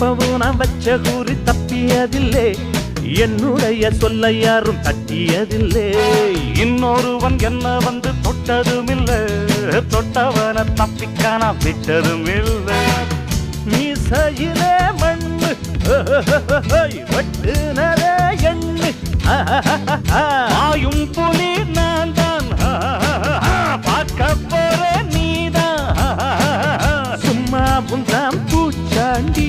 எப்பவும் நான் வச்ச கூறி தப்பியதில்லை. என்னுடைய சொல்ல யாரும் தட்டியதில்லை. இன்னொருவன் என்ன வந்து தொட்டதும் இல்லை தொட்டவனை தப்பிக்கான விட்டதும் இல்லை நீ மீசையிலே மண்ணு வெட்டுனதே எண்ணு. ஆயும் புலி நான் தான். பார்க்க போற நீதான் சும்மா புந்தாம் பூச்சாண்டி